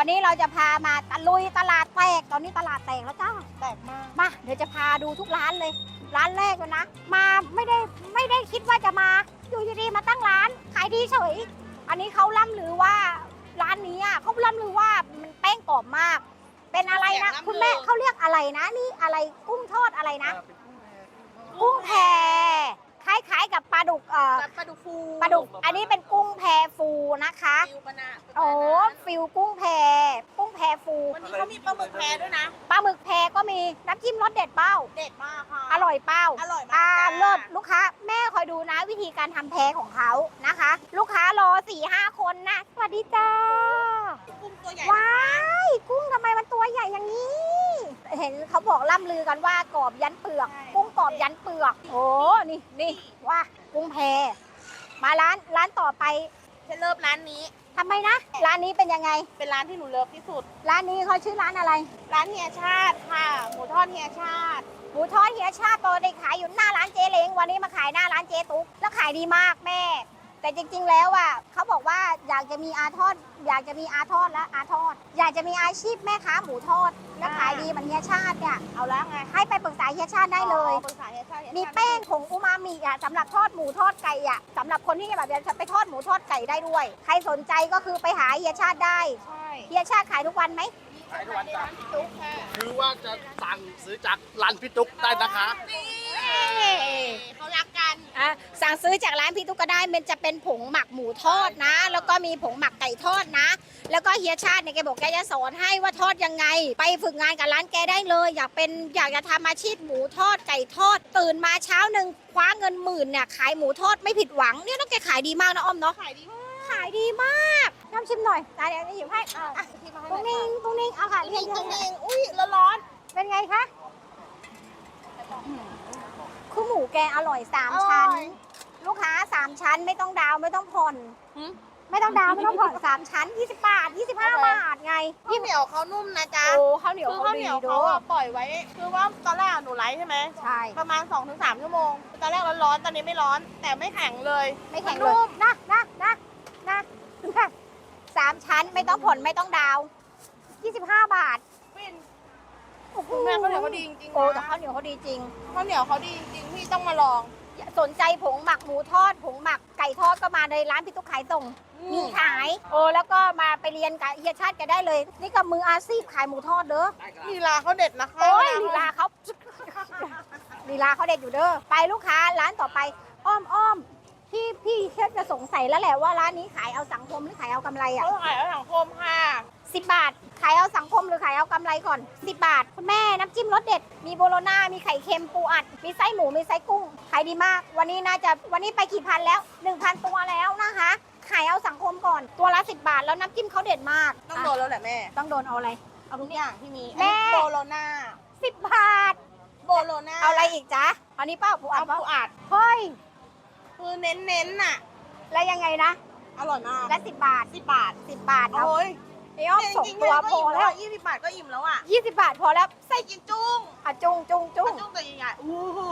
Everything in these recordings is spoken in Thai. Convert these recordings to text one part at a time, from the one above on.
วันนี้เราจะพามาตะลุยตลาดแตก ตอนนี้ตลาดแตกแล้วจ้าแตกมากมาเดี๋ยวจะพาดูทุกร้านเลย ร้านแรกเลยนะ มาไม่ได้ไม่ได้คิดว่าจะมาอยู่ดีๆมาตั้งร้านขายดีเฉย อันนี้เขาล่ำลือว่าร้านนี้อะเขาล่ำลือว่ามันแป้งกรอบมาก เป็นอะไรนะคุณแม่เขาเรียกอะไรนะ นี่อะไรกุ้งทอดอะไรนะ กุ้งแพ คล้ายๆกับปลาดุกเอ่อแบบปลาดุกฟูปลาดุกอันนี้เป็นกุ้งแพฟูนะคะฟิวปะนะโอ้ฟิลกุ้งแพกุ้งแพฟูวันนี้เขามีปลาหมึกแพรด้วยนะปลาหมึกแพก็มีน้ำจิ้มรสเด็ดเป้าเด็ดมากค่ะอร่อยเป้าอร่อยมากอ่าจ้าเลิศลูกค้าแม่คอยดูนะ วิธีการทำแพของเขานะคะ ลูกค้ารอสี่ห้าคนนะสวัสดีจ้ากุ้งตัวใหญ่ว้ายกุ้งทำไมมันตัวใหญ่อย่างนี้ เห็นเขาบอกล่ำลือกันว่ากรอบยันเปลือกกุ้งกรอบยันเปลือก โอ้นี่นี่ว่ากุ้งแพมาร้านร้านต่อไปฉันเลิฟร้านนี้ ทำไมนะ ร้านนี้เป็นยังไง เป็นร้านที่หนูเลิฟที่สุด ร้านนี้เขาชื่อร้านอะไร ร้านเฮียชาติค่ะ หมูทอดเฮียชาติ หมูทอดเฮียชาติปกติขายอยู่หน้าร้านเจเล้งวันนี้มาขายหน้าร้านเจตุ๊กแล้วขายดีมากแม่ แต่จริงๆแล้วอะเขาบอกว่าอยากจะมีอาทอด อยากจะมีอาทอดและอาทอด อยากจะมีอาชีพแม่ค้าหมูทอดแล้วขายดีเหมือนเฮียชาติเนี่ยเอาแล้วไงให้ไปปรึกษาเฮียชาติได้เลย อ๋อปรึกษาเฮียชาติเฮียชาติมีแป้งผงอูมามิอะสำหรับทอดหมูทอดไก่อะสำหรับคนที่แบบจะไปทอดหมูทอดไก่ได้ด้วย ใครสนใจก็คือไปหาเฮียชาติได้ใช่เฮียชาติขายทุกวันไหมขายทุกวันจ้ะตุ๊กค่ะคือว่าจะสั่งซื้อจากร้านพี่ตุ๊กได้นะคะ นี่เขารักกัน อะสั่งซื้อจากร้านพี่ตุ๊กก็ได้มันจะเป็นผงหมักหมูทอดนะ แล้วก็มีผงหมักไก่ทอดนะ แล้วก็เฮียชาติเนี่ยแกบอกแกจะสอนให้ว่าทอดยังไง ไปฝึกงานกับร้านแกได้เลย อยากเป็นอยากจะทำอาชีพหมูทอดไก่ทอด ตื่นมาเช้าหนึ่งคว้าเงินหมื่นเนี่ยขายหมูทอดไม่ผิดหวังเนี่ยน้องแกขายดีมากนะอ้อมเนาะขายดีมากขายดีมากน้ำชิมหน่อยตาเดี๋ยวจะหยิบให้อะที่มาให้ตุ้งหน่นิ่อยงตุ้งนิ่งเอาค่ะค่ะเรียนนี่เชิตรญงค่ะเองอุ้ยแล้วร้อนเป็นไงคะ คือหมูแกอร่อยสามอร่อยชั้นลูกค้าสามชั้นไม่ต้องดาวน์ไม่ต้องผ่อนหืมไม่ต้องดาวน์ไม่ต้องผ่อนสามชั้น20บาท25 บาทไงข้าวเหนียวเขานุ่มนะจ๊ะโอ้ข้าวเหนียวคือเขาข้าวเหดีนียวดูเขาอะปล่อยไว้ คือว่าตอนแรกอะหนูไลฟ์ใช่ไหม ใช่ ประมาณ 2-3 ชั่วโมง ตอนแรกร้อนๆ ตอนนี้ไม่ร้อน แต่ไม่แข็งเลย ไม่แข็งนเลนุ่ยม นะนะนะนะนะสามชั้นไม่ต้องผ่อนไม่ต้องดาวน์25 บาทฟิน โอ้โหแม่ข้าวเหนียวเขาดีจริงๆโอ้นะแต่ข้าวเหนียวเขาดีจริง ข้าวเหนียวเขาดีจริงๆพี่ต้องมาลองสนใจผงหมักหมูทอด ผงหมักไก่ทอดก็มาในร้านพี่ตุ๊กขายส่ง มีขาย โอ้แล้วก็มาไปเรียนกับเฮียชาติแกได้เลย นี่กับมืออาชีพขายหมูทอดเด้อได้ครับลีลาเขาเด็ดนะคะโอ้ยเวลีเขลาเขา ลีลาเขาเด็ดอยู่เด้อ ไปลูกค้าร้านต่อไป อ้อมอ้อมพี่พี่เชฟจะสงสัยแล้วแหละว่าร้านนี้ขายเอาสังคมหรือขายเอากำไรอะ เขาขายเอาสังคมค่ะ สิบบาท ขายเอาสังคมหรือขายเอากำไรก่อนสิบบาท คุณแม่น้ำจิ้มรสเด็ด มีโบโลน่ามีไข่เค็มปูอัด มีไส้หมู มีไส้กุ้ง ขายดีมาก วันนี้น่าจะวันนี้ไปกี่พันแล้ว 1,000 ตัวแล้วนะคะ ขายเอาสังคมก่อน ตัวละสิบบาท แล้วน้ำจิ้มเขาเด็ดมากต้องโดนแล้วแหละแม่ ต้องโดนเอาอะไร เอาทุกอย่างที่มีแม่ อันนี้โบโลนาสิบบาท โบโลนาเอาอะไรอีกจ๊ะอันนี้เป้าปูอัเอาดเปล่าปูอัดเฮ้ย คือเน้นๆน่ะ แล้วยังไงนะ อร่อยมากและสิบบาทสิบบาทสิบบาทเอา โอ้ย ไอ้อ้อมส่งตัวพอแล้วยี่สิบบาทก็อิ่มแล้วอะยี่สิบบาทพอแล้วใส่กินจุ้งอะจุ้งจุ้งจุ้งจุ้งตัวใหญ่ๆอู้หู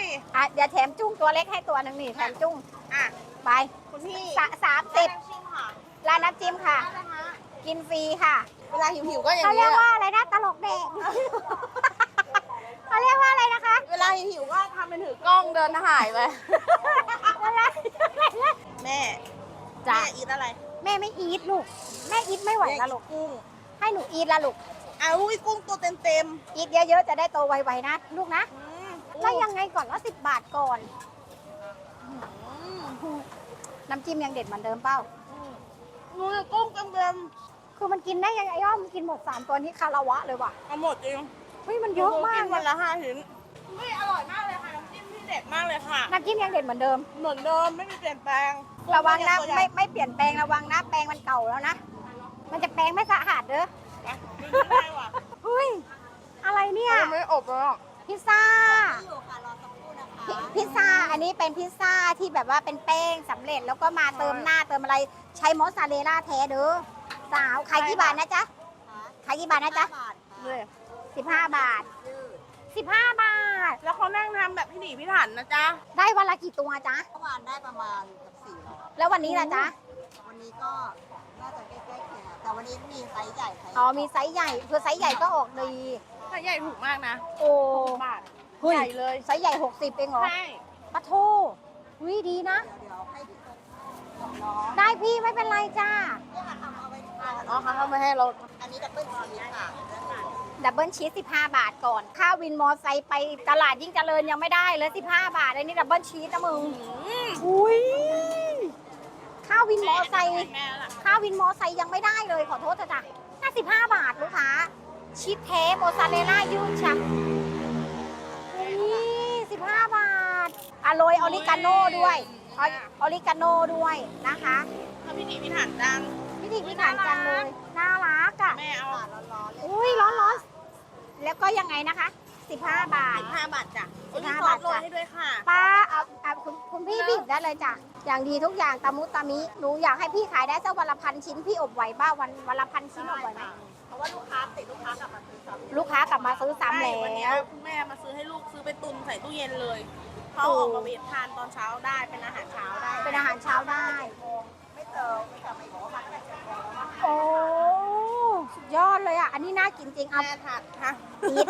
ยอะเดี๋ยวแถมจุ้งตัวเล็กให้ตัวหนึ่งนี่แถมจุ้งอะไปคุณพี่สะสามสิบได้น้ำชิมค่ะร้านน้ำจิ้มค่ะได้นะคะกินฟรีค่ะ เวลาหิวๆก็อย่างเขาเรีนี้ยกยว่าอะไรนะตลกแดกเขาเรียกว่าอะไรนะคะ เวลาหิวๆก็ทำเป็นถือกล้องเดินถ่ายไปอะไรแม่จ้ะแม่อีทอะไร แม่ไม่อีทลูก แม่อีทไม่ไหวละลูกกุ้ง ให้หนูอีทละลูกอ้าวอุ้ยกุ้งตัวเต็มอีทเยอะๆจะได้โตไวๆนะ ลูกนะๆอืมแล้วยังไงก่อนละสิบบาทก่อนอืมน้ำจิ้มยังเด็ดเหมือนเดิมเป้าดูดิกุ้งเต็มคือมันกินได้ยังไงอ้อมกินหมดสามตัวนี้คาราวะเลยว่ะๆเอาหมดจริงเฮ้ยมันเยอะมากนเลวันยละห้าชิ้นเฮ้ยอร่อยมากเลยค่ะน้ำจิ้มที่เด็ดมากเลยค่ะน้ำจิ้มยังเด็ดเหมือนเดิมเหมือนเดิมไม่มีเปลี่ยนแปลง ระวังนะตัวใหญ่ไม่ไม่เปลี่ยนแปลงระวังนะแปลงมันเก่าแล้วนะ มันจะแปลงไม่สะอาดเด้ออะดูได้ว่ะเฮ้ยอะไรเนี่ยยังไม่อบเลยอะพิซซ่าพิพิซซ่าอันนี้เป็นพิซซ่าที่แบบว่าเป็นแป้งสำเร็จแล้วก็มาเติมหน้าเติมอะไรใช้มอสซาเรลล่าแท้เด้อสาวขายกี่บาทนะจ๊ะขายกี่บาทนะจ๊ะเลยสิบห้าบาทสิบห้าบาท แล้วเขานั่งทำแบบพี่หนีพี่ถันนะจ๊ะ ได้วันละกี่ตัวจ๊ะเมื่อวานได้ประมาณเกับสี่ร้อย แล้ววันนี้ล่ะจ๊ะ วันนี้ก็น่าจะใกล้ๆเคียงกับแต่วันนี้มีไซส์ใหญ่ไซส์อ๋อมีไซส์ใหญ่คือไซส์ใหญ่ก็ออกดีไซส์ใหญ่ถูกมากนะโอ้บาท เฮ้ยใหญ่เลย ไซส์ใหญ่ 60เองเหรอใช่ปะโทวิดีนะ เดี๋ยวให้พี่ตุ๊กสองล้อได้พี่ไม่เป็นไรจ้า เนี่ยค่ะทำเอาไว้ทานอ๋อค่ะทำมาให้เราอันนี้ดับเบิลชีสค่ะดับเบิลชีส15 บาทก่อน ค่าวินมอไซค์ไปตลาดยิ่งเจริญยังไม่ได้เลย 15 บาทอันนี้ดับเบิลชีสนะมึง อุ้ย ค่าวินมอไซค์แม่ละค่าวินมอไซค์ยังไม่ได้เลยขอโทษเถอะจ้ะ55 บาทลูกค้า ชีสเทสโมซาเรลล่ายืดชักนี่15 บาทอะโรยออริกาโน่ด้วยออออริกาโน่ด้วยนะคะถ้าพี่ดีพี่ถันจังพิธีพิถันจังเลยน่ารักอะแม่เอาร้อนๆเลยอุ้ยร้อนร้อนแล้วก็ยังไงนะคะ 15 บาทสิบห้าบาทจ้ะสิบห้าซอสบาทโรยจ้ะให้ด้วยค่ะป้าเอาเอาคุณคุณพี่บีบได้เลยจ้ะ อย่างดีทุกอย่างตามุตามิหนูอยากให้พี่ขายได้สักวันละพันชิ้นพี่อบไหวบ้าวันวันละพันชิ้นอบไหวไหมเพราะว่าลูกค้าติดลูกค้ากลับมาซื้อซ้ำลูกค้ากลับมาซื้อซ้ำใช่วันเนี้แล้ยวคุณแม่มาซื้อให้ลูกซื้อไปตุนใส่ตู้เย็นเลยเขาโอ้ออกมาเวททานตอนเช้าได้เป็นอาหารเช้าได้เป็นอาหารเช้าได้ ไม่เจอไม่กลับไปบอกว่ามาตั้งแต่เจ็ดโมงแล้วโอ้สุดยอดเลยอะ อันนี้น่ากินจริงเอาแม่ถัดค่ะอีท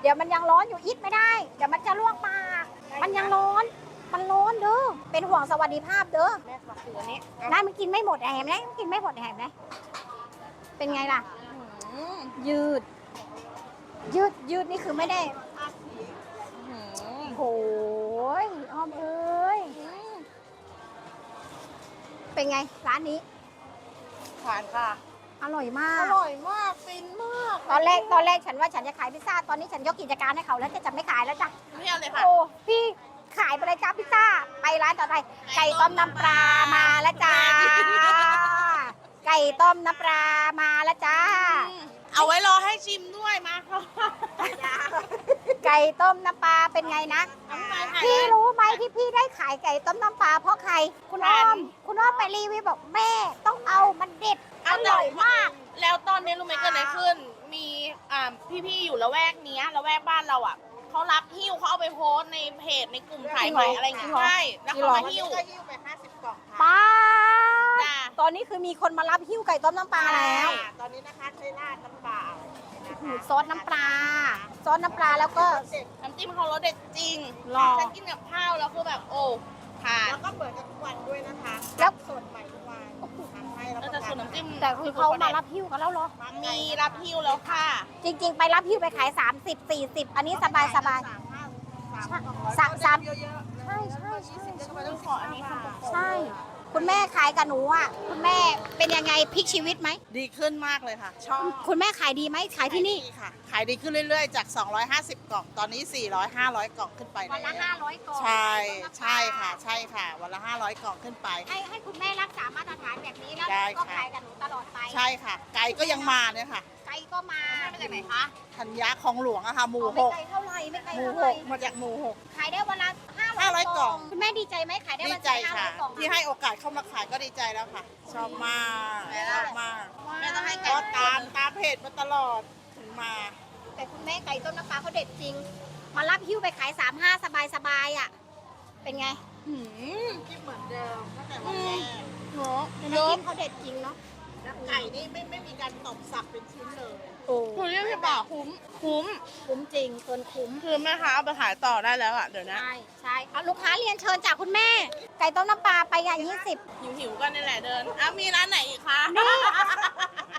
เดี๋ยวมันยังร้อนอยู่อีทไม่ได้ เดี๋ยวมันจะลวกปาก มันยังร้อน มันร้อนเด้อ เป็นห่วงสวัสดิภาพเด้อแม่ฝากซื้ออันนี้ได้มันกินไม่หมดแหมนะมันกินไม่หมดแหมนะเป็นไงล่ะอืมยืด ยืดยืดนี่คือไม่ได้อืมโอ้ยอ้อมเอ้ย เป็นไงร้านนี้ทานค่ะ อร่อยมาอกร่อยมากฟินมาก ตอนแรกตอนแรกฉันว่าฉันจะขายพิซซ่า ตอนนี้ฉันยกกิจการให้เขาแล้วจะจะไม่ขายแล้วจ้ะไม่เอาเลยค่ะ โอ้พี่ ขายไปเลยจ้าพิซซ่า ไปร้านต่อไป ไก่ต้มน้ำปลามาแล้วจ้า ไก่ต้มน้ำปลามาแล้วจ้า เอาไว้รอให้ชิมด้วยมาค่ะไก่ต้มน้ำปลาเป็นไงนะน้ำลายไหลพี่รู้ไหมที่พี่ได้ขายไก่ต้มน้ำปลาเพราะใคร คุณอ้อม คุณอ้อมไปรีวิวบอกแม่ต้องเอามันเด็ดอร่อยมาก แล้วตอนนี้รู้ไหมเกิดอะไรขึ้น มีอ่าพี่ๆอยู่ละแวกเนี้ยละแวกบ้านเราอะ เขารับหิ้วเขาเอาไปโพสต์ในเพจในกลุ่มขายใหม่อะไรอย่างเงี้ยใช่แล้วเขามาหิ้วไปห้าสิบกล่องค่ะป้าจ้ะตอนนี้คือมีคนมารับหิ้วไก่ต้มน้ำปลาแล้วค่ะตอนนี้นะคะใช้ราดน้ำเปล่านะหูคะ ซอสน้ำปลาซอสน้ำปลาแล้วก็เสร็จน้ำจิ้มเขารสเด็ดจริงหรอ ฉันกินกับข้าวแล้วคือแบบโอ้ผ่านแล้วก็เปิดกันทุกวันด้วยนะคะแล้ว สดใหม่ทุกวันทำให้รับ แล้วประแต่กัส่วนน้ำจิ้มแต่คือเขามารับหิ้วกันแล้วเหรอ มีรับหิ้วแล้วค่ะจริง ๆ ไปรับหิ้วไปขาย 30 40 อันนี้สบายสบายสามห้าสามกล่องร้อยสามสามเยอะๆใช่ใช่ใช่ทำไมต้องขออันนี้ค่ะใช่ คุณแม่ขายกับหนูอะคุณแม่เป็นยังไงพลิกชีวิตไหม ดีขึ้นมากเลยค่ะ ชอบคุณแม่ขายดีไหมขายที่นี่ดีค่ะ ขายดีขึ้นเรื่อยๆ จาก 250 กล่อง ตอนนี้ 400 500 กล่องขึ้นไปวันละแว500กล่องใช่ ใช่ค่ะ ใช่ค่ะ วันละ 500 กล่องขึ้นไป ให้ให้คุณแม่รักษามาตรฐานแบบนี้แล้วได้ก็ค่ะ ขายกับหนูตลอดไปใช่ค่ะ ไก่ก็ยังมาเนี่ยค่ะ ไก่ก็มามาจากไหนคะธัญญาของหลวงอะค่ะ หมู่อ๋อหไม่กไกลเท่าไหร่ไม่ไกลหมู่เท่าหไหร่กมาจากหมู่หกขายได้วันละ 500 500 กล่อง คุณแม่ดีใจไหมขายได้ดีวันใจละค่ะ 500กล่องที่ให้โอกาสเข้ามาขายก็ดีใจแล้วค่ะ ชอบมากชอบมากแม่ต้องให้ไก่ก็ตามตามเพจมาตลอดถึงมา แต่คุณแม่ไก่ต้มน้ำปลาเขาเด็ดจริง มารับหิ้วไปขาย35สบายสบายๆอะ เป็นไงหืมที่เหมือนเดิมตั้งแต่วันแรกเนาะน้ำเนาะจิ้มเขาเด็ดจริงเนาะ แล้วไก่นี่ไม่ไม่มีการตบสับเป็นชิ้นเลย โอ้คุณเรียกพี่บ่าวคุ้ม คุ้ม คุ้มจริงเกินคุ้มคือแม่ค้าเอาไปขายต่อได้แล้วอะเดี๋ยวนะ ใช่ใช่เอาลูกค้าเรียนเชิญจากคุณแม่ ไก่ต้มน้ำปลาไปอะ20หิวหิวๆกันนี่แหละเดินอะมีร้านไหนอีกคะ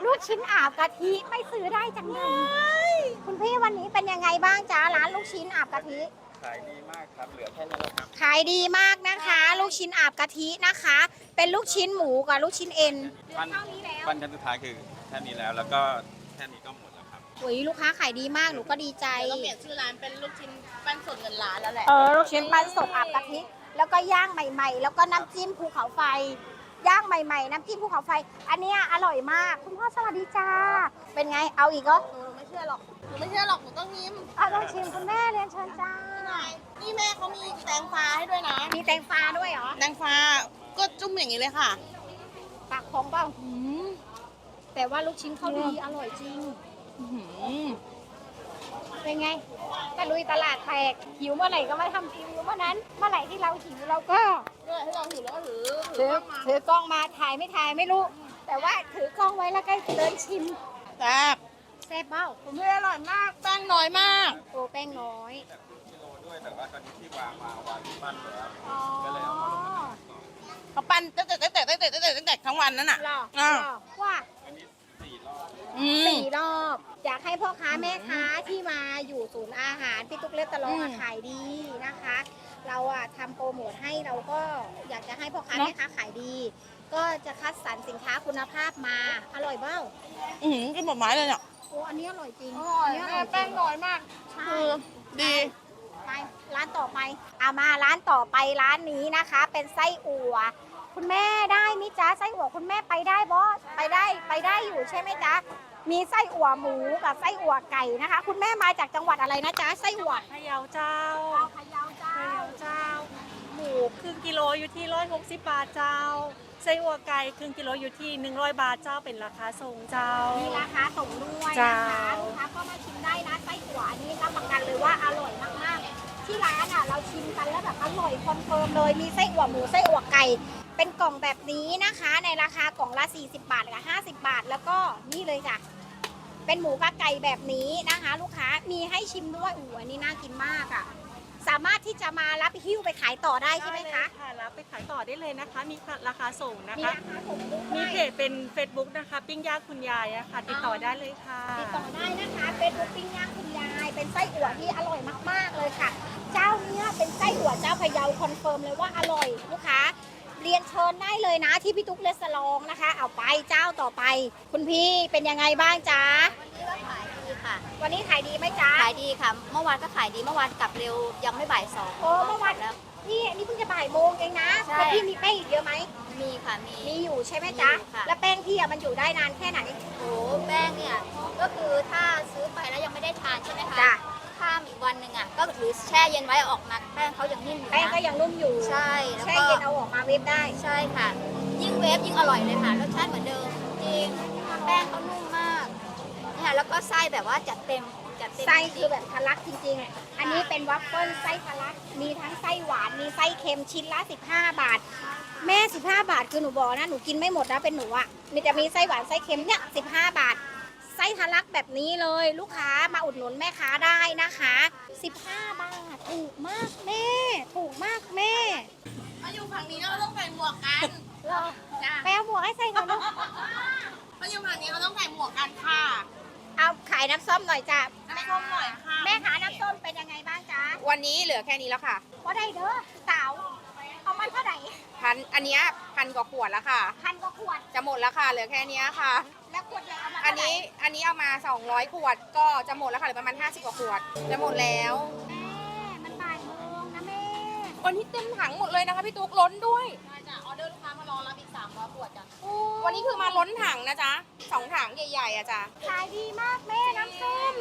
ลูกชิ้นอาบกะทิไม่ซื้อได้จังไงคุณพี่วันนี้เป็นยังไงบ้างจ้าร้านลูกชิ้นอาบกะทิ ขายดีมากครับ เหลือแค่นี้แล้วครับ ขายดีมากนะคะ ลูกชิ้นอาบกะทินะคะ เป็นลูกชิ้นหมูกับลูกชิ้นเอ็นวันเท่านี้แล้ววันชั้นสุดท้ายคือแค่นี้แล้ว แล้วก็ แค่นี้ก็หมดแล้วครับ อุยลูกค้าขายดีมากหนูก็ดีใจเดี๋ยวต้องเปลี่ยนชื่อร้านเป็นลูกชิ้นแป้นสดเงินล้านแล้วแหละ เออลูกชิ้นปั้นสดอาบกะทิแล้วก็ย่างใหม่ ๆ แล้วก็น้ำจิ้มภูเขาไฟ ย่างใหม่ ๆ น้ำจิ้มภูเขาไฟ อันเนี้ยอร่อยมาก คุณพ่อสวัสดีจ้า เป็นไงเอาอีกเหรอหนูไม่เชื่อหรอก หนูไม่เชื่อหรอก หนูต้องยิ้มเอาลองชิมคุณแม่เรียนเชิญจ้านี่แม่เขามีแตงฟ้าให้ด้วยนะ มีแตงฟ้าด้วยเหรอแตงฟ้าก็จุ่มอย่างนี้เลยค่ะ ปากของเปล่า แต่ว่าลูกชิ้นเขาดีอร่อยจริงเป็นไงตะลุยตลาดแตกหิวเมื่อไหร่ก็มาทำรีวิวเมื่อนั้น เมื่อไหร่ที่เราหิวเราก็ด้วยให้เราถือแล้วก็ถือถือถือกล้องมาถ่ายไม่ถ่ายไม่รู้แต่แต่ว่าถือกล้องไว้แล้วก็เดินชิมแซ่บแซ่บเบ้าคุณพี่อร่อยมากแป้งน้อยมาก โอ้แป้งน้อยกิโลด้วยแต่ว่าตอนนี้ที่วางมาวางที่บ้านหมดแล้วอ๋อก็เลยเอามาลงมาเขาปั้นตั้งแต่ตั้งแต่ตั้งแต่ตั้งแต่ตั้งแต่ทั้งวันนั้นอะหรออ่าหรอว่าอันนี้สี่ร อบอืม สี่รอบ อยากให้พ่อค้าแม่ค้าที่มาอยู่ศูนย์อาหารพี่ตุ๊กเล็กตะลองอะอืมขายดีนะคะ เราอะทำโปรโมทให้เราก็อยากจะให้พ่อค้าเนอะ แม่ค้าขายดี ก็จะคัดสรรสินค้าคุณภาพมา อร่อยเบ้าอืมกินหมดไม้เลยเนี่ยโอ้อันนี้อร่อยจริงอร่อยนนี้แม่แป้งจริน้อยมาก ใช่ คือดี ไปร้านต่อไปอามาร้านต่อไปร้านนี้นะคะ เป็นไส้อั่ว คุณแม่ได้มิจ๊ะไส้อั่วคุณแม่ไปได้บอสไปได้ไปได้อยู่ใช่ไหมจ๊ะมีไส้อั่วหมูกับไส้อั่วไก่นะคะ คุณแม่มาจากจังหวัดอะไรนะจ๊ะไส้อั่วพะเยาเจ้าพะเยาเจ้าพะเยาเจ้า หมูครึ่งกิโลอยู่ที่ร้อยหกสิบบาทเจ้าไส้อั่วไก่ครึ่งกิโลอยู่ที่หนึ่งร้อยบาทเจ้าเป็นราคาส่งเจ้ามีราคาส่งด้วยจ้านะคะลูกค้าก็มาชิมได้นะไส้อั่วอันนี้รับประกันเลยว่าอร่อยมากๆที่ร้านอะเราชิมกันแล้วแบบอร่อยคอนเฟิร์มเลยมีไส้อั่วหมูไส้อั่วไก่ เป็นกล่องแบบนี้นะคะ ในราคากล่องละ 40 บาทกับ50 บาท แล้วก็นี่เลยค่ะ เป็นหมูกระไก่แบบนี้นะคะ ลูกค้ามีให้ชิมด้วยอู้อันนี้น่ากินมากอะ สามารถที่จะมารับหิ้วไปขายต่อได้ใช่ไหมด้เลยคะค่ะรับไปขายต่อได้เลยนะคะ มีราคาส่งนะมีคะ ราคาส่งด้มีวยเพจเป็น Facebook นะคะ ปิ้งย่างคุณยายอะค่ะ ติดต่อได้เลยค่ะ ติดต่อได้นะคะเป็นบุฟปิ้งย่างคุณยาย เป็นไส้อั่วที่อร่อยมากๆเลยค่ะ เจ้าเนี้ยเป็นไส้อั่วเจ้าพะเยาคอนเฟิร์มเลยว่าอร่อยลูกค้า เรียนเชิญได้เลยนะที่พี่ตุ๊กเลสลองนะคะ เอาไปเจ้าต่อไป คุณพี่เป็นยังไงบ้างจ๊ะวันนี้ก็ขายดีค่ะ วันนี้ขายดีไหมจ๊ะขายดีค่ะ เมื่อวานก็ขายดีเมื่อวานกลับเร็วยังไม่บ่ายสองโอ้เมื่อวานแล้วนี่อันนี้เพิ่งจะบ่ายโมงเองนะใช่แล้วพี่มีแป้งอีกเยอะไหมมีค่ะมีมีอยู่ใช่ไหมจ๊ะมีอยู่ค่ะแล้วแป้งพี่อะมันอยู่ได้นานแค่ไหนโอ้แป้งเนี่ยก็คือถ้าซื้อไปแล้วยังไม่ได้ทานใช่ไหมคะจ้ะ ข้ามอีกวันหนึ่งอะก็ถือแช่เย็นไว้ออกมาแป้งเขายังนิ่มอยู่แป้งก็นะ ยังนุ่มอยู่ใช่แล้วแช่ก็เย็นเอาออกมาเวฟได้ ใช่ค่ะ ยิ่งเวฟยิ่งอร่อยเลยค่ะรสชาติเหมือนเดิมจริงแป้งเขานุ่มมากเนี่ยแล้วก็ไส้แบบว่าจัดเต็มจัดเต็มไส้จริคืองแบบทะลักจริงๆอันนี้เป็นวัฟเฟิลไส้ทะลัก มีทั้งไส้หวาน มีไส้เค็มชิ้นละ 15 บาท แม่ 15 บาทคือหนูบอกนะ หนูกินไม่หมดนะเป็นหนูอะมีจะมีไส้หวานไส้เค็มเนี่ย 15 บาท ไส้ทะลักแบบนี้เลยลูกค้ามาอุดหนุนแม่ค้าได้นะคะ 15 บาทถูกมากแม่ ถูกมากแม่มาอยู่ฝั่งนี้เราต้องใส่หมวกกันรอจ้ะแปลหมวกให้ใส่หน่อยลูกมาอยู่ฝั่งนี้เขาต้องใส่หมวกกันค่ะ เอาขายน้ำส้มหน่อยจ้ะน้ำส้มหน่อยค่ะ แม่ค้าน้ำส้มเป็นยังไงบ้างจ๊ะวันนี้เหลือแค่นี้แล้วค่ะว่าได้เด้อสาวเอามันเท่าไหร่พันอันเนี้ยพันกว่าขวดแล้วค่ะ พันกว่าขวดจะหมดแล้วค่ะ เหลือแค่เนี้ยค่ะ แล้วขวดใหญ่เอามาอัเท่านไหร่นี้อันนี้เอามา 200 ขวดก็จะหมดแล้วค่ะเหลือประมาณ 50 กว่าขวด จะหมดแล้วแม่มันบ่ายโมงนะแม่วันนี้เต็มถังหมดเลยนะคะพี่ตุ๊กล้นด้วยจ้ะออเดอร์ลูกค้ามารอรับอีก300ขวดจ้ะวันนี้คือมาล้นถังนะจ๊ะสองถังใหญ่ๆอะจ๊ะขายดีมากแม่น้ำส้ม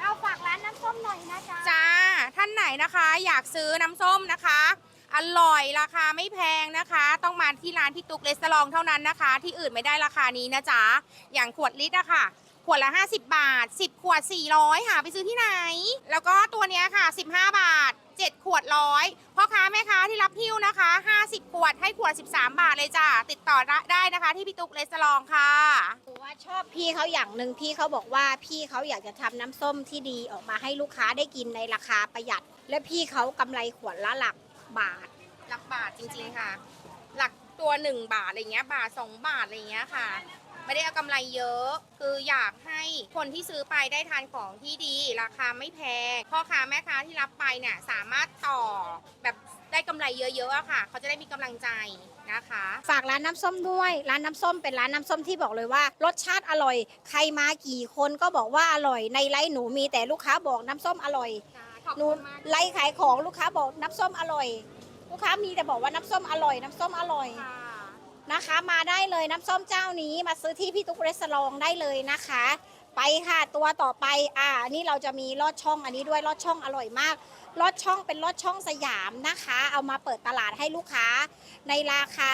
เอาฝากร้านน้ำส้มหน่อยนะจ๊ะ จ้าท่านไหนนะคะ อยากซื้อน้ำส้มนะคะ อร่อยราคาไม่แพงนะคะ ต้องมาที่ร้านพี่ตุ๊กเลสลองเท่านั้นนะคะ ที่อื่นไม่ได้ราคานี้นะจ๊ะอย่างขวดลิตรอะค่ะ ขวดละ 50 บาท 10 ขวด 400หาไปซื้อที่ไหน แล้วก็ตัวเนี้ยค่ะ 15 บาท 7 ขวดร้อยพ่อค้าแม่ค้าที่รับหิ้วนะคะ 50 ขวดให้ขวด 13 บาทเลยจ้ะติดต่อได้นะคะ ที่พี่ตุ๊กเลสลองค่ะหนูว่าชอบพี่เขาอย่างหนึ่งพี่เขาบอกว่าพี่เขาอยากจะทำน้ำส้มที่ดีออกมาให้ลูกค้าได้กินในราคาประหยัด และพี่เขากำไรขวดละหลัก บาท หลักบาทจริงๆค่ะ หลักตัว1บาทอะไรเงี้ย บาท2บาทอะไรเงี้ยค่ะ ไม่ได้เอากำไรเยอะ คืออยากให้คนที่ซื้อไปได้ทานของที่ดี ราคาไม่แพงพ่อค้าแม่ค้าที่รับไปเนี่ยสามารถต่อแบบได้กำไรเยอะๆอะค่ะ เขาจะได้มีกำลังใจนะคะ ฝากร้านน้ำส้มด้วย ร้านน้ำส้มเป็นร้านน้ำส้มที่บอกเลยว่า รสชาติอร่อย ใครมากี่คนก็บอกว่าอร่อยในไลฟ์หนูมีแต่ลูกค้าบอกน้ำส้มอร่อย หนูคุณมากไลฟ์ขายของลูกค้าบอกน้ำส้มอร่อย ลูกค้ามีแต่บอกว่าน้ำส้มอร่อย น้ำส้มอร่อยค่ะนะคะ มาได้เลยน้ำส้มเจ้านี้มาซื้อที่พี่ตุ๊กเรสลองได้เลยนะคะ ไปค่ะตัวต่อไปอ่าอันนี่เราจะมีลอดช่องอันนี้ด้วยลอดช่องอร่อยมาก ลอดช่องเป็นลอดช่องสยามนะคะ เอามาเปิดตลาดให้ลูกค้า ในราคา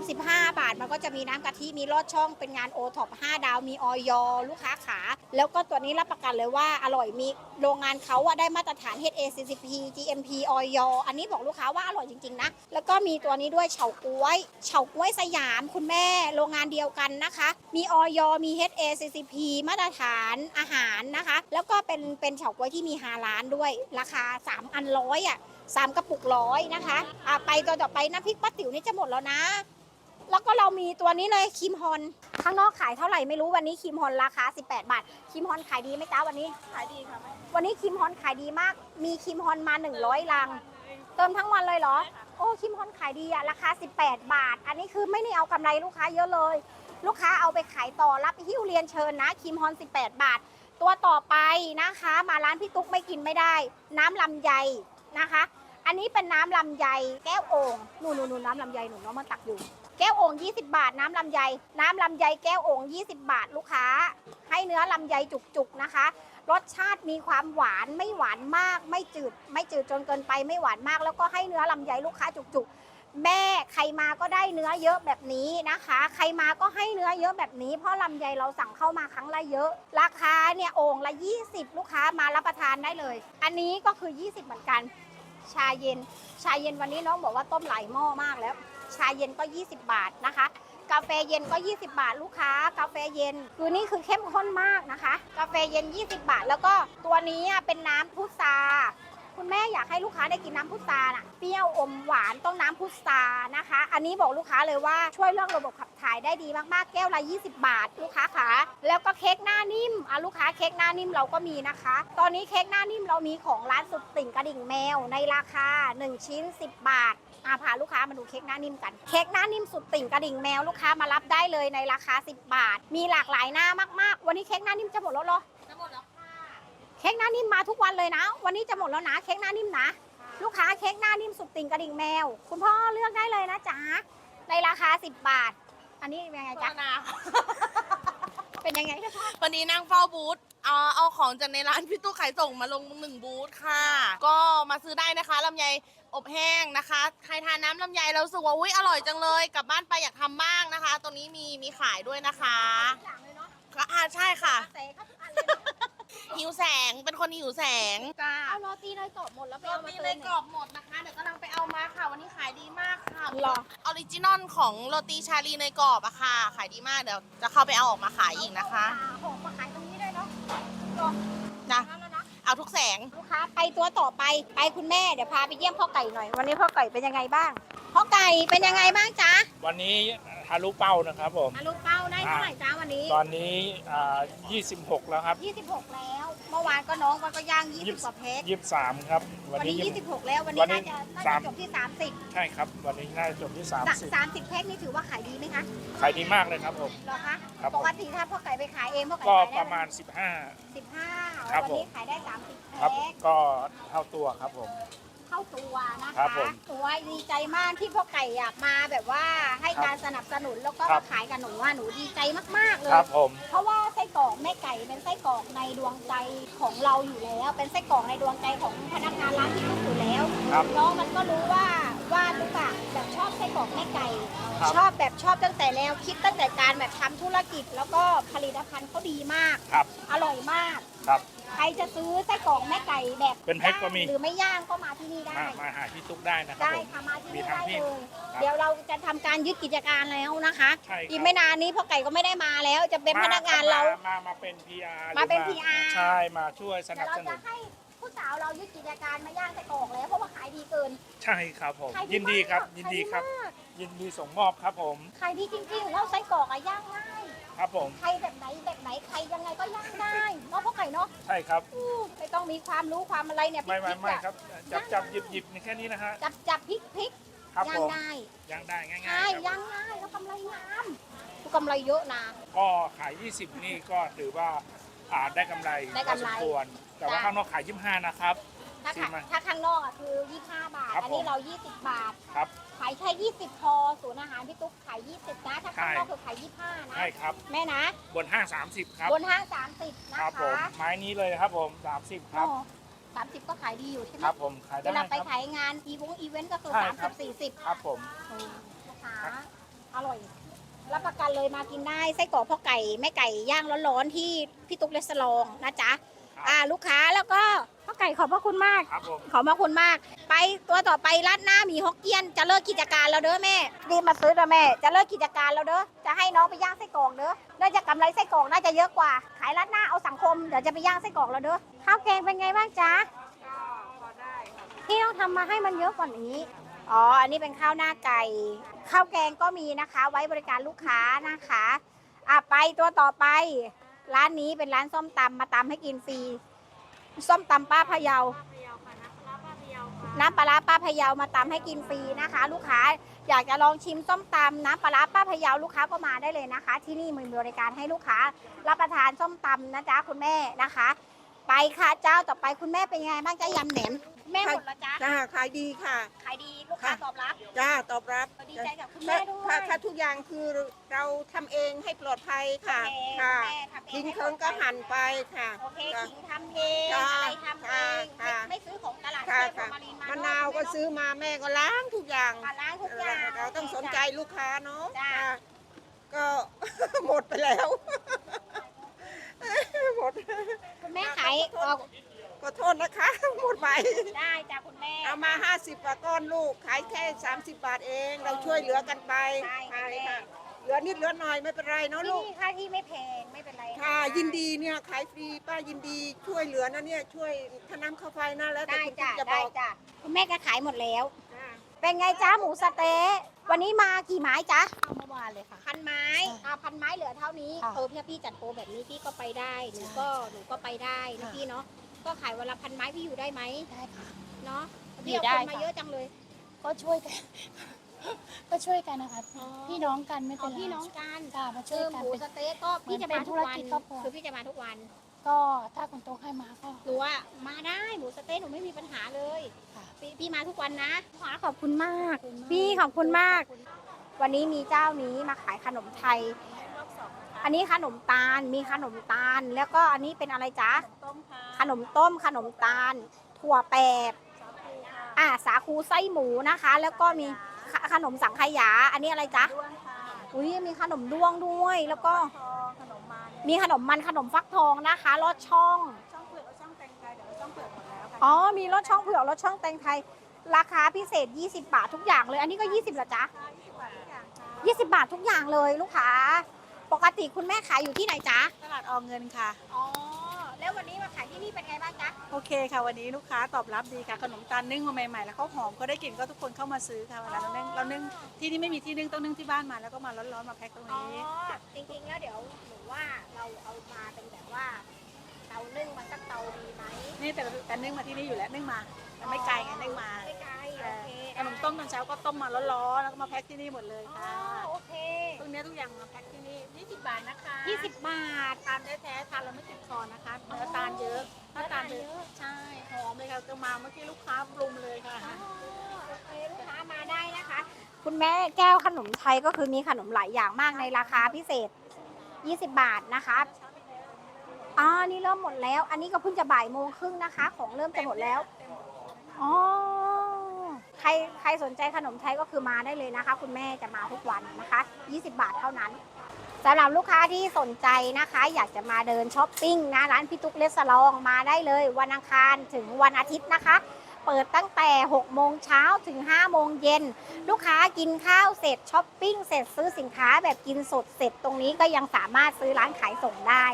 35 บาท มันก็จะมีน้ำกะทิมีลอดช่องเป็นงานโอท็อป5ดาวมีออยลูกค้าขา แล้วก็ตัวนี้รับประกันเลยว่าอร่อยมีโรงงานเขาอะได้มาตรฐาน HACCP GMP ออยอันนี้บอกลูกค้าว่าอร่อยจริงๆนะ แล้วก็มีตัวนี้ด้วยเฉาก๊วยเฉาก๊วยสยามคุณแม่โรงงานเดียวกันนะคะ มีออยมี HACCP มาตรฐานอาหารนะคะ แล้วก็เป็นเป็นเฉาก๊วยที่มีฮาลานด้วยราคา3อันร้อยอะสามกระปุกร้อยนะคะอะไปตัวต่อไปน้ำพริกป้าติ๋วนี่จะหมดแล้วนะ แล้วก็เรามีตัวนี้เลยครีมฮอนข้างนอกขายเท่าไหร่ไม่รู้วันนี้ครีมฮอนราคา 18 บาทครีมฮอนขายดีไหมจ้าวันนี้ ขายดีค่ะแม่วันนี้ครีมฮอนขายดีมาก มีครีมฮอนมา 100 ลัง เติมทั้งวันเลยเหรอ โอ้ครีมฮอนขายดีอะราคา 18 บาท อันนี้คือไม่ได้เอากำไรลูกค้าเยอะเลย ลูกค้าเอาไปขายต่อรับหิ้วเรียนเชิญนะครีมฮอน 18 บาท ตัวต่อไปนะคะ มาร้านพี่ตุ๊กไม่กินไม่ได้ น้ำลำไยนะคะ อันนี้เป็นน้ำลำไย แก้วโอ่งนู่นนู่นนู่นน้ำลำไยหนูน้องมาตักอยู่ แก้วโอ่ง20 บาท น้ำลำไย น้ำลำไยแก้วโอ่ง20 บาทลูกค้า ให้เนื้อลำไยจุกๆนะคะ รสชาติมีความหวานไม่หวานมาก ไม่จืด ไม่จืดจนเกินไปไม่หวานมาก แล้วก็ให้เนื้อลำไยลูกค้าจุกๆ แม่ใครมาก็ได้เนื้อเยอะแบบนี้นะคะ ใครมาก็ให้เนื้อเยอะแบบนี้ เพราะลำไยเราสั่งเข้ามาครั้งละเยอะ ราคาเนี่ยโอ่งละ 20 ลูกค้ามารับประทานได้เลย อันนี้ก็คือ 20 เหมือนกัน ชาเย็น ชาเย็นวันนี้น้องบอกว่าต้มหลายหม้อมากแล้ว ชาเย็นก็ 20 บาทนะคะ กาแฟเย็นก็ 20 บาทลูกค้า กาแฟเย็นคือนี่คือเข้มข้นมากนะคะ กาแฟเย็น 20 บาท แล้วก็ตัวนี้เป็นน้ำพุทรา คุณแม่อยากให้ลูกค้าได้กินน้ำพุทราน่ะเปรี้ยวอมหวานต้องน้ำพุทรานะคะ อันนี้บอกลูกค้าเลยว่าช่วยเรื่องระบบขับถ่ายได้ดีมากๆแก้วละ20 บาท ลูกค้าขาแล้วก็เค้กหน้านิ่มอะลูกค้าเค้กหน้านิ่มเราก็มีนะคะ ตอนนี้เค้กหน้านิ่มเรามีของร้านสุดติ่งกระดิ่งแมวในราคา 1 ชิ้น 10 บาทอาพาลูกค้ามาดูเค้กหน้านิ่มกัน เค้กหน้านิ่มสุดติ่งกระดิ่งแมวลูกค้ามารับได้เลยในราคา 10 บาท มีหลากหลายหน้ามากๆ วันนี้เค้กหน้านิ่มจะหมดแล้วเหรอ จะหมดแล้วค่ะ เค้กหน้านิ่มมาทุกวันเลยนะ วันนี้จะหมดแล้วนะเค้กหน้านิ่มนะ ลูกค้าเค้กหน้านิ่มสุดติ่งกระดิ่งแมว คุณพ่อเลือกได้เลยนะจ๊ะในราคา 10 บาท อันนี้เป็นยังไงโฆจ๊ะษณาเป็นยังไงจ๊ะพ่อวันนี้นั่งเฝ้าบูธเอาเอาของจากในร้านพี่ตู้ขายส่งมาลงหนึ่งบูธค่ะ ก็มาซื้อได้นะคะลำไยอบแห้งนะคะ ใครทานน้ำลำไยเรารู้สึกว่าอุ้ยอร่อยจังเลยกลับบ้านไปอยากทำบ้างนะคะตัวนี้มีมีขายด้วยนะคะอย่างเลยเนาะก็อ่าใช่ค่ะเตะเข้าทุกอันเลยเนอะ หิวแสงเป็นคนหิวแสงจ้าเอาโรตีเลยกรอบหมดแล้วไปโรเอามาตีเติเลยมกรอบหมดนะคะ เดี๋ยวกำลังไปเอามาค่ะ วันนี้ขายดีมากค่ะหรอออริจินอลของโรตีชาลีเนยกรอบอะค่ะ ขายดีมากเดี๋ยวจะเข้าไปเอาออกมาขายอีกนะคะหอมมาขายตรงนี้ด้วยเนาะหรอนะนั่นแล้วนะเอาทุกแสงลูกค้าไปตัวต่อไปไปคุณแม่เดี๋ยวพาไปเยี่ยมพ่อไก่หน่อย วันนี้พ่อไก่เป็นยังไงบ้างพ่อไก่เป็นยังไงบ้างจ๊ะวันนี้ ทะลุเป้านะครับผมอาลูกเป้าได้เท่าไหร่จ๊ะวันนี้ ตอนนี้อ่า26 แล้วครับ 26 แล้ว เมื่อวานก็น้องมันก็ย่าง20กว่าเพชร23 ครับ วันวันนี้นี้ยี่สิบ26 แล้ววันวันี้นนี้น่าจะน่าสาจะมจบที่30ใช่ครับ วันนี้น่าจะจบที่สะ30 30เพชรนี่ถือว่าขายดีไหมคะขายดีมากเลยครับผม เหรอคะครับผม ปกติถ้าพ่อไก่ไปขายเองพ่อไก่ก็ขายได้ประมาณ 15ครัแล้วบวันนี้ผมขายได้ 30 15ครับเพชรก็เท่าตัวครับผม เข้าตัวนะครัคะบผมตัวดีใจมากที่พ่อไก่อยากมาแบบว่าให้ครับการสนับสนุนแล้วก็ครัมาบ ขายกับหนูว่าหนูดีใจมากๆเลคยรับผม เพราะว่าไส้กรอกแม่ไก่เป็นไส้กรอกในดวงใจของเราอยู่แล้ว เป็นไส้กรอกในดวงใจของพนักงานร้านที่ทุกอยู่แล้วครับ น้องมันก็รู้ว่า ว่าลูกอะแบบชอบไส้กรอกแม่ไก่ ครับ ชอบแบบชอบตั้งแต่แนวคิดตั้งแต่การแบบทำธุรกิจ แล้วก็ผลิตภัณฑ์เขาดีมาก ครับอร่อยมาก ครับ ใครจะซื้อไส้กรอกแม่ไก่แบบเป็นแพ็คก็มี ย่างหรือไม่ย่างก็มาที่นี่ได้ มามาหาพี่ตุ๊กได้นะครับได้ผม ค่ะมาที่มีนี่ทั้งได้ที่เลยครับเดี๋ยวเราจะทำการยึดกิจการแล้วนะคะ ใช่ครับ อีกไม่นานนี้พ่อไก่ก็ไม่ได้มาแล้ว จะเป็นพนักงานเรามมามาเป็น PR มาเป็นหรือ PR ใช่มาช่วยสเดี๋นัยวบเราสนุจะน ให้ ผู้สาวเรายึดกิจการมาย่างไส้กรอกแล้วเพราะว่าขายดีเกิน ใช่ครับผม ขายยินดีครับ มากยินดีครับ ขายมากยินดีส่งมอบครับผม ขายดีจริงๆแล้วไส้กรอกอะย่างง่าย ครับผม ใครแบบไหนแบบไหนใครยังไงก็ย่างได้เนาะพ่อไก่เนาะใช่ครับ อู้ไม่ต้องมีความรู้ความอะไรเนี่ยพไม่ริไม่กๆไม่อะครับ จับจับหยิบหยิบนี่แค่นี้นะฮะ จับจับพริกพริกครับย่าผงมได้ย่างได้ง่ายใช่ๆครับย่างง่ายแล้วกำไรงามกำไรเยอะนะก็ขาย 20 นี่ก็ถือว่า อ่าได้กำไรได้พอกำไรสมควร แต่ว่าจ้ะ ข้างนอกขาย25นะครับ ถ้าชิขามไหมถ้าข้างนอกอะคือ 25 บาท ครับอันนี้ผม เรา 20 บาท ครับ ขายแค่ 20 พอศูนย์อาหารพี่ตุ๊กขาย 20 นะ ถ้าข้างนอกคือขาย 25 นะ ใช่ครับ แม่นะ บนห้าง 30 ครับ บนห้าง 30 นะคคะรับผมไม้นี้เลยนะครับผม 30 ครับ โอ้30ก็ขายดีอยู่ใช่ไหมครับผม ขายเวได้ลาไปครับ ขายงานอีวงอีเวนต์ก็คือใช่ครั30บ40ครับผมเออลูกค้าอร่อย รับประกันเลยมากินได้ไส้กรอกพ่อไก่แม่ไก่ย่างร้อนๆที่พี่ตุ๊กเลสลองนะจ๊ะอ่าลูกค้าแล้วก็พ่อไก่ขอบพระคุณมาก ครับผม ขอบพระคุณมาก ไปตัวต่อไปร้านหน้าหมีฮกเกี้ยน จะเลิกกิจการแล้วเด้อแม่รีบมาซื้อเด้อแม่ จะเลิกกิจการแล้วเด้อจะให้น้องไปย่างไส้กรอกเด้อน่าจะกำไรไส้กรอกน่าจะเยอะกว่า ขายร้านหน้าเอาสังคมเดี๋ยวจะไปย่างไส้กรอกแล้วเด้อข้าวแกงเป็นไงบ้างจ๊ะพี่ต้องทำมาให้มันเยอะกว่านี้อ๋ออันนี้เป็นข้าวหน้าไก่ ข้าวแกงก็มีนะคะ ไว้บริการลูกค้านะคะอะไปตัวต่อไป ร้านนี้เป็นร้านส้มตำมาตำให้กินฟรี ส้มตำป้าพะเยา น้ำปลาร้าป้าพะเยามาตำให้กินฟรีนะคะ ลูกค้าอยากจะลองชิมส้มตำน้ำปลาร้าป้าพะเยาลูกค้าก็มาได้เลยนะคะ ที่นี่มีบริการให้ลูกค้า รับประทานส้มตำนะจ๊ะคุณแม่นะคะ ไปค่ะเจ้าต่อไปคุณแม่เป็นยังไงบ้างจ๊ะยำแหนม แม่หมดแล้วจ๊ะจ้าขายดีค่ะ ขายดีลูกค้าตอบรับ จ้าตอบรับดีใจกับคุณแม่ด้วยค่ะค่ะทุกอย่างคือเราทำเองให้ปลอดภัยค่ะโอเคค่ะแม่ทำเองทิ้งให้เคิงก็หั่นไปค่ะ โอเคจ้ะขิงทำเองจ้ะอะไรทำเองค่ะไม่ไม่ซื้อของตลาดค่ะเทพค่ะ มารีนมามะนาวก็ซื้อมาแม่ก็ล้างทุกอย่างอะล้างทุกอย่าง เราต้องสนใจลูกค้าเนาะจ้ะค่ะก็ หมดไปแล้ว หมด คุณแม่ขายเอา ขอโทษนะคะหมดไปได้จ้ะคุณแม่ เอามา 50กว่าก้อนลูกขายแค่ 30 บาทเอง เราช่วยเหลือกันไปได้ค่ะแม่ ค่ะเหลือนิดเหลือหน่อยไม่เป็นไรเนาะที่ลูก นี่ค่าที่ไม่แพงไม่เป็นไรค่ะยินดีเนี่ยขายฟรีป้ายินดีช่วยเหลือนะเนี่ยช่วยค่าน้ำค่าไฟนะแล้วแต่ได้คุณจ้ะจะบได้อกจ้ะคุณแม่ก็ขายหมดแล้วจ้ะเป็นไงจ้าหมูสะเต๊ะวันนี้มากี่ไม้จ๊ะเมื่อวานเลยค่ะ พันไม้อ่าพันไม้เหลือเท่านี้ค่ะเออพี่พี่จัดโปรแบบนี้พี่ก็ไปได้หนูก็หนูก็ไปได้นะค่ะ พี่เนาะ ก็ขายวันละพันไม้พี่อยู่ได้ไหมได้ค่ะ เนาะอยู่พี่เอาได้คนมาค่ะเยอะจังเลยก็ช่วยกัน ก็ช่วยกันนะคะอ๋อพี่น้องกันไม่อ๋เป็อนไรพี่น้องกันค่ะมาช่คืวยอกัหนมูเป็น สะเต๊ะก็พี่จะเหมืมาอนเป็นทุกวันธุรกิจครอบครัว คือพี่จะมาทุกวันก็ถ้าคุณโต๊ะให้มาก็ หนูว่ามาได้หมูสะเต๊ะหนูไม่มีปัญหาเลยค่ะ พี่พี่มาทุกวันนะขอขอบคุณมากขอบคุณมากพี่ขอบคุณมาก วันนี้มีเจ้านี้มาขายขนมไทย อันนี้ขนมตาล มีขนมตาล แล้วก็อันนี้เป็นอะไรจ๊ะ ต้มค่ะขนมต้ม ขนมตาล ถั่วแปบอ่าสาคูไส้หมูนะคะ แล้วก็มีขขนมสังขยา อันนี้อะไรจ๊ะ ด้วงค่ะอุ้ยมีขนมด้วงด้วย แล้วก็ ทองขนมมันมีขนมมันขนมฟักทองนะคะลอดช่อง ช่องเผือกกับช่องแตงไทยเดี๋ยวช่องเผือกหมดแล้วค่ะอ๋อ มีลอดช่องเผือกลอดช่องแตงไทย ราคาพิเศษ 20 บาททุกอย่างเลย อันนี้ก็ 20เหรอจ๊ะ20 บาททุกอย่างเลยลูกค้า ปกติคุณแม่ขายอยู่ที่ไหนจ๊ะตลาดออมเงินค่ะ อ๋อ แล้ววันนี้มาขายที่นี่เป็นไงบ้างจ๊ะ โอเคค่ะ วันนี้ลูกค้าตอบรับดีค่ะ ขนมตาลนึ่งมาใหม่ๆ แล้วเขาหอมก็ได้กลิ่นก็ทุกคนเข้ามาซื้อค่ะเวลาเรานึ่งเรานึ่งที่นี่ไม่มีที่นึ่งต้องนึ่งที่บ้านมาแล้วก็มาร้อนๆมาแพ็คตรงอ๋อ นี้ จริงๆ แล้วเดี๋ยวหนูว่าเราเอามาเป็นแบบว่าเตานึ่งมาสักเตาดีไหมนี่แต่แต่นึ่งมาที่นี่อยู่แล้วนึ่งมามันไม่ไกลไงนึ่งมาไม่ไกลโอเคขนมต้มตอนเช้าก็ต้มมาร้อนๆแล้วก็มาแพ็คที่นี่หมดเลยอ๋อค่ะโอเคพวกเนี้ยทุกอย่างมาแพ็คที่นี่ 20 บาทนะคะ20 บาทตาลแท้ๆทานแล้วไม่ติดคอนะคะเนื้อตาลเยอะถ้าตาลเยอะใช่หอมเลยค่ะก็มาเมื่อกี้ลูกค้าปรุงเลยค่ะโอเคลูกค้ามาได้นะคะ คุณแม่แก้วขนมไทยก็คือมีขนมหลายอย่างมากในราคาพิเศษ 20 บาทนะคะอ๋อนี่เริ่มหมดแล้ว อันนี้ก็เพิ่งจะบ่ายโมงครึ่งนะคะ ของเริ่มจะหมดแล้วอ๋อใครใครสนใจขนมไทยก็คือมาได้เลยนะคะ คุณแม่จะมาทุกวันนะคะ 20 บาทเท่านั้น สำหรับลูกค้าที่สนใจนะคะ อยากจะมาเดินช้อปปิ้งนะร้านพี่ตุ๊กเลสลองมาได้เลย วันอังคารถึงวันอาทิตย์นะคะ เปิดตั้งแต่ 6 โมงเช้าถึง 5 โมงเย็น ลูกค้ากินข้าวเสร็จช้อปปิ้งเสร็จซื้อสินค้าแบบกินสดเสร็จตรงนี้ก็ยังสามารถซื้อร้านขายส่งได้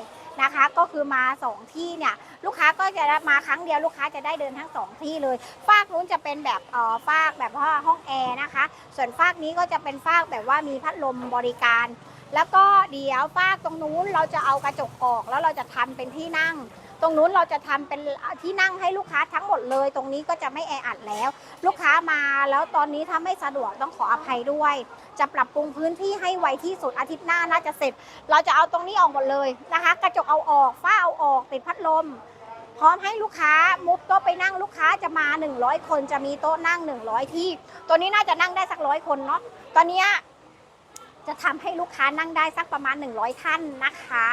นะคะ ก็คือมา 2 ที่เนี่ยลูกค้าก็จะมาครั้งเดียวลูกค้าจะได้เดินทั้ง 2 ที่เลยฟากนู้นจะเป็นแบบอ่อฟากแบบว่าห้องแอร์นะคะ ส่วนฟากนี้ก็จะเป็นฟากแบบว่ามีพัดลมบริการ แล้วก็เดี๋ยวฟากตรงนู้นเราจะเอากระจกออกแล้วเราจะทำเป็นที่นั่ง ตรงนู้นเราจะทำเป็นที่นั่งให้ลูกค้าทั้งหมดเลย ตรงนี้ก็จะไม่แออัดแล้ว ลูกค้ามาแล้วตอนนี้ถ้าไม่สะดวกต้องขออภัยด้วย จะปรับปรุงพื้นที่ให้ไวที่สุดอาทิตย์หน้าน่าจะเสร็จ เราจะเอาตรงนี้ออกหมดเลยนะคะ กระจกเอาออกฝ้าเอาออกติดพัดลมพร้อมให้ลูกค้ามุฟโต๊ะไปนั่งลูกค้าจะมา 100 คนจะมีโต๊ะนั่ง 100 ที่ ตัวนี้น่าจะนั่งได้สักร้อยคนเนาะตอนนี้ จะทำให้ลูกค้านั่งได้สักประมาณ 100 ท่านนะคะ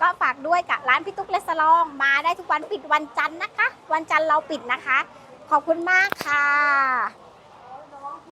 ก็ฝากด้วยกับร้านพี่ตุ๊กเลสลอง มาได้ทุกวันปิดวันจันทร์นะคะ วันจันทร์เราปิดนะคะ ขอบคุณมากค่ะ